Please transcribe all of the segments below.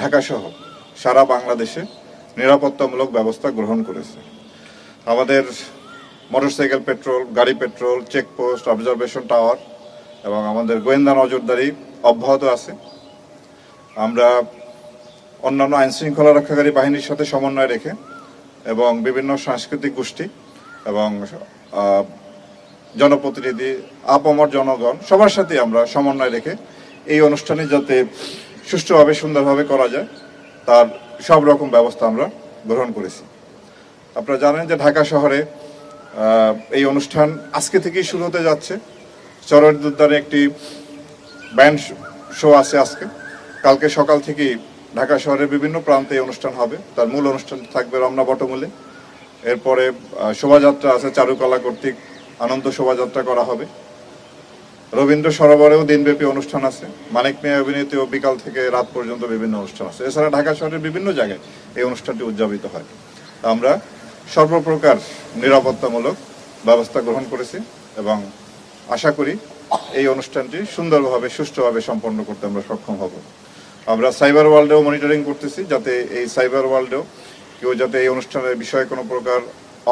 ঢাকাসহ সারা বাংলাদেশে নিরাপত্তামূলক ব্যবস্থা গ্রহণ করেছে। আমাদের মোটরসাইকেল পেট্রোল, গাড়ি পেট্রোল, চেকপোস্ট, অবজারভেশন টাওয়ার এবং আমাদের গোয়েন্দা নজরদারি অব্যাহত আছে। আমরা অন্যান্য আইনশৃঙ্খলা রক্ষাকারী বাহিনীর সাথে সমন্বয় রেখে এবং বিভিন্ন সাংস্কৃতিক গোষ্ঠী এবং জনপ্রতিনিধি, আপামর জনগণ সবার সাথে আমরা সমন্বয় রেখে এই অনুষ্ঠানে যাতে সুষ্ঠুভাবে, সুন্দরভাবে করা যায়, তার সব রকম ব্যবস্থা আমরা গ্রহণ করেছি। আপনারা জানেন যে ঢাকা শহরে এই অনুষ্ঠান আজকে থেকেই শুরু হতে যাচ্ছে। চরদ্দারে একটি ব্যান্ড শো আছে আজকে। কালকে সকাল থেকেই ঢাকা শহরের বিভিন্ন প্রান্তে অনুষ্ঠান হবে। তার মূল অনুষ্ঠান থাকবে রমনা বটমূলে। এরপরে শোভাযাত্রা আছে চারুকলা কর্তৃক। আনন্দ শোভাযাত্রা করা হবে। রবীন্দ্র সরোবরেও দিনব্যাপী অনুষ্ঠান আছে। মানিক মিয়া অভিনীত বিকাল থেকে রাত পর্যন্ত বিভিন্ন অনুষ্ঠান আছে। এছাড়া ঢাকা শহরের বিভিন্ন জায়গায় এই অনুষ্ঠানটি উদযাপিত হয়। আমরা সর্বপ্রকার নিরাপত্তামূলক ব্যবস্থা গ্রহণ করেছি এবং আশা করি এই অনুষ্ঠানটি সুন্দরভাবে, সুষ্ঠুভাবে সম্পন্ন করতে আমরা সক্ষম হব। আমরা সাইবার ওয়ার্ল্ডেও মনিটরিং করতেছি যাতে এই সাইবার ওয়ার্ল্ডেও কেউ যাতে এই অনুষ্ঠানের বিষয়ে কোনো প্রকার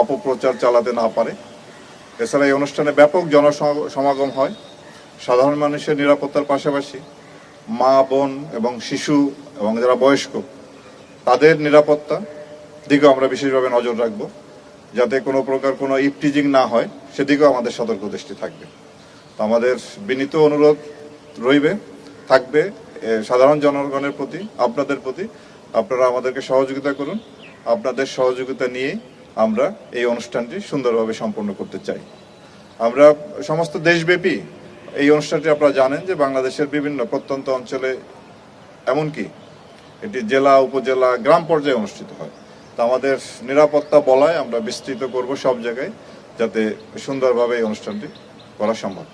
অপপ্রচার চালাতে না পারে। এছাড়া এই অনুষ্ঠানে ব্যাপক জনসমাগম হয়। সাধারণ মানুষের নিরাপত্তার পাশাপাশি মা, বোন এবং শিশু এবং যারা বয়স্ক, তাদের নিরাপত্তা দিকেও আমরা বিশেষভাবে নজর রাখব। যাতে কোনো প্রকার কোনো ইপটিজিং না হয়, সেদিকেও আমাদের সতর্ক দৃষ্টি থাকবে। তো আমাদের বিনীত অনুরোধ রইবে, থাকবে সাধারণ জনগণের প্রতি, আপনাদের প্রতি। আপনারা আমাদেরকে সহযোগিতা করুন। আপনাদের সহযোগিতা নিয়ে আমরা এই অনুষ্ঠানটি সুন্দরভাবে সম্পন্ন করতে চাই। আমরা সমস্ত দেশব্যাপী এই অনুষ্ঠানটি আপনারা জানেন যে বাংলাদেশের বিভিন্ন প্রত্যন্ত অঞ্চলে, এমনকি এটি জেলা, উপজেলা, গ্রাম পর্যায়ে অনুষ্ঠিত হয়। তা আমাদের নিরাপত্তা বলায় আমরা বিস্তৃত করব সব জায়গায় যাতে সুন্দরভাবে এই অনুষ্ঠানটি করা সম্ভব